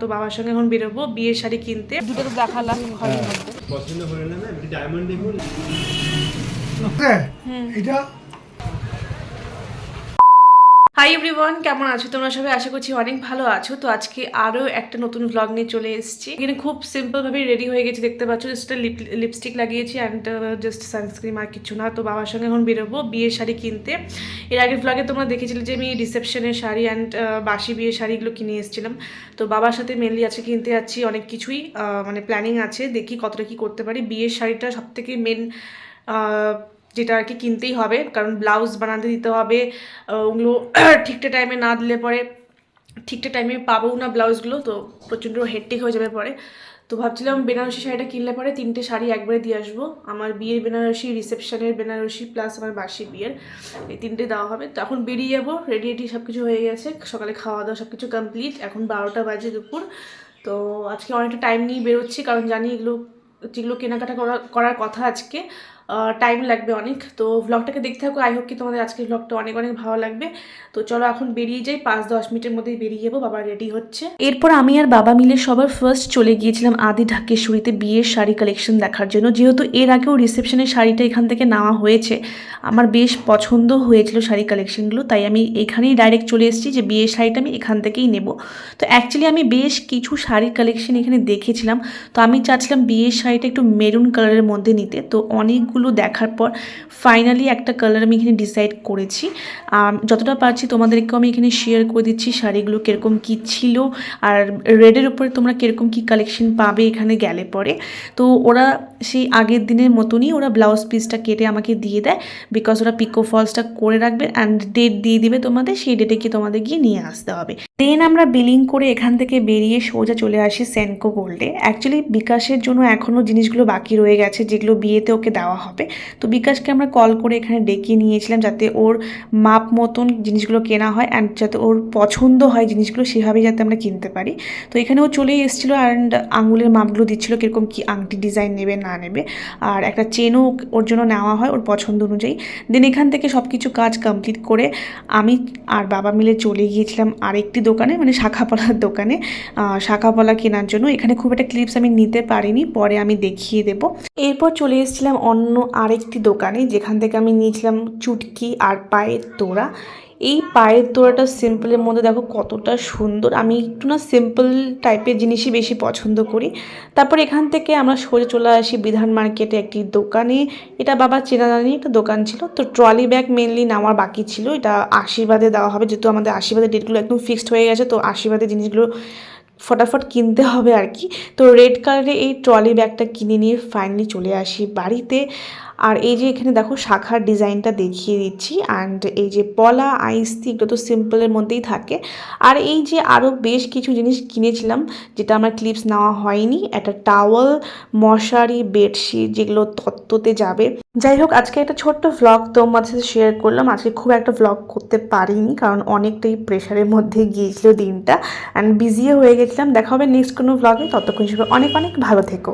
তো বাবার সঙ্গে এখন বেরোবো বিয়ের শাড়ি কিনতে। দুটো তো দেখালাম ঘরের মধ্যে। পছন্দ হয়ে না না ডায়মন্ড দেখুন। হ্যাঁ এটা হাই এভরিওয়ান কেমন আছো তোমরা সবাই? আশা করছি অনেক ভালো আছো। তো আজকে আরও একটা নতুন ভ্লগ নিয়ে চলে এসেছি। এখানে খুব সিম্পলভাবে রেডি হয়ে গেছি। দেখতে পাচ্ছ জাস্ট লিপস্টিক লাগিয়েছি অ্যান্ড জাস্ট সানস্ক্রিন আর কিছু না। তো বাবার সঙ্গে এখন বেরোবো বিয়ের শাড়ি কিনতে। এর আগের ভ্লগে তোমরা দেখেছিলে যে আমি রিসেপশনের শাড়ি অ্যান্ড বাসি বিয়ের শাড়িগুলো কিনে এসেছিলাম। তো বাবার সাথে মেনলি আজকে কিনতে যাচ্ছি অনেক কিছুই মানে প্ল্যানিং আছে। দেখি কতটা কি করতে পারি। বিয়ের শাড়িটা সবথেকে মেন যেটা আর কি কিনতেই হবে, কারণ ব্লাউজ বানাতে দিতে হবে ওগুলো ঠিকঠাক টাইমে না দিলে পরে ঠিকঠাক টাইমে পাবো না ব্লাউজগুলো, তো প্রচণ্ড হেডটিক হয়ে যাবে পরে। তো ভাবছিলাম বেনারসি শাড়িটা কিনলে পরে তিনটে শাড়ি একবারে দিয়ে আসব। আমার বিয়ের বেনারসি রিসেপশনের বেনারসি প্লাস আমার বাসি বিয়ের, এই তিনটে দেওয়া হবে। তো এখন বেরিয়ে যাব রেডি রেডি সব কিছু হয়ে গেছে, সকালে খাওয়া দাওয়া সব কিছু কমপ্লিট এখন বারোটা বাজে দুপুর। তো আজকে অনেকটা টাইম নিয়ে বেরোচ্ছি, কারণ জানি এগুলো, যেগুলো কেনাকাটা করা, করার কথা আজকে টাইম লাগবে অনেক। তো ভ্লগটাকে দেখতে থাকো। আই হোপ কি তোমাদের আজকের ভ্লগটা অনেক অনেক ভালো লাগবে। তো চলো এখন বেরিয়ে যাই। পাঁচ দশ মিনিটের মধ্যেই বেরিয়ে যাব। বাবা রেডি হচ্ছে। এরপর আমি আর বাবা মিলে সবার ফার্স্ট চলে গিয়েছিলাম আদি ঢাকেশ্বরীতে বিয়ের শাড়ি কালেকশন দেখার জন্য। যেহেতু এর আগেও রিসেপশনের শাড়িটা এখান থেকে নেওয়া হয়েছে। আমার বেশ পছন্দ হয়েছিল শাড়ি কালেকশনগুলো তাই আমি এখানেই ডাইরেক্ট চলে এসেছি যে বিয়ের শাড়িটা আমি এখান থেকেই নেব। তো অ্যাকচুয়ালি আমি বেশ কিছু শাড়ির কালেকশন এখানে দেখেছিলাম। তো আমি চাচ্ছিলাম বিয়ের শাড়িটা একটু মেরুন কালারের মধ্যে নিতে। তো অনেকগুলো দেখার পর ফাইনালি একটা কালার আমি এখানে ডিসাইড করেছি। যতটা পারছি তোমাদেরকেও আমি এখানে শেয়ার করে দিচ্ছি শাড়িগুলো কীরকম কী ছিল আর রেডের উপরে তোমরা কীরকম কী কালেকশন পাবে এখানে গেলে পরে। তো ওরা সেই আগের দিনের মতনই ওরা ব্লাউজ পিসটা কেটে আমাকে দিয়ে দেয় বিকজ ওরা পিকো ফলসটা করে রাখবে অ্যান্ড ডেট দিয়ে দিবে তোমাদের, সেই ডেটে কি তোমাদের গিয়ে নিয়ে আসতে হবে। দেন আমরা বিলিং করে এখান থেকে বেরিয়ে সোজা চলে আসি সেনকো গোল্ডে অ্যাকচুয়ালি বিকাশের জন্য এখনও জিনিসগুলো বাকি রয়ে গেছে, যেগুলো বিয়েতে ওকে দেওয়া হবে। তো বিকাশকে আমরা কল করে এখানে ডেকে নিয়েছিলাম যাতে ওর মাপ মতন জিনিসগুলো কেনা হয় অ্যান্ড যাতে ওর পছন্দ হয় জিনিসগুলো সেভাবেই যাতে আমরা কিনতে পারি। তো এখানে ও চলেই এসেছিল অ্যান্ড আঙুলের মাপগুলো দিচ্ছিল কীরকম কী আংটি ডিজাইন নেবে, না নেবে। আর একটা চেনও ওর জন্য নেওয়া হয় ওর পছন্দ অনুযায়ী। দেন এখান থেকে সব কিছু কাজ কমপ্লিট করে আমি আর বাবা মিলে চলে গিয়েছিলাম আরেকটি দোকানে মানে শাখাপলার দোকানে। শাখাপলা কেনার জন্য। এখানে খুব একটা ক্লিপস আমি নিতে পারিনি, পরে আমি দেখিয়ে দেব। এরপর চলে এসেছিলাম অন্য আরেকটি দোকানে যেখান থেকে আমি নিয়েছিলাম চুটকি আর পায়ের তোড়া। এই পায়ের তোড়াটা সিম্পলের মধ্যে দেখো কতটা সুন্দর। আমি একটু না সিম্পল টাইপের জিনিসই বেশি পছন্দ করি। তারপর এখান থেকে আমরা সরে চলে আসি বিধান মার্কেটে একটি দোকানে। এটা বাবা চেনা জানি একটা দোকান ছিল। তো ট্রলি ব্যাগ মেনলি নেওয়ার বাকি ছিল। এটা আশীর্বাদে দেওয়া হবে, যেহেতু আমাদের আশীর্বাদের ডেটগুলো একদম ফিক্সড হয়ে গেছে। তো আশীর্বাদের জিনিসগুলো ফটাফট কিনতে হবে আর কি। তো রেড কালারে এই ট্রলি ব্যাগটা কিনে নিয়ে ফাইনালি চলে আসি বাড়িতে। আর এই যে এখানে দেখো শাখার ডিজাইনটা দেখিয়ে দিচ্ছি অ্যান্ড এই যে পলা আইসতি এগুলো তো সিম্পলের মধ্যেই থাকে। আর এই যে আরও বেশ কিছু জিনিস কিনেছিলাম, যেটা আমার ক্লিপস নেওয়া হয়নি, একটা টাওয়াল মশারি বেডশিট যেগুলো তত্ত্বতে যাবে। যাই হোক, আজকে একটা ছোট্ট ভ্লগ তোমাদের সাথে শেয়ার করলাম। আজকে খুব একটা ভ্লগ করতে পারিনি, কারণ অনেকটাই প্রেশারের মধ্যে গিয়েছিল দিনটা অ্যান্ড বিজিও হয়ে গেছিলাম। দেখা হবে নেক্সট কোনো ভ্লগে ততক্ষণ হিসেবে অনেক অনেক ভালো থেকো।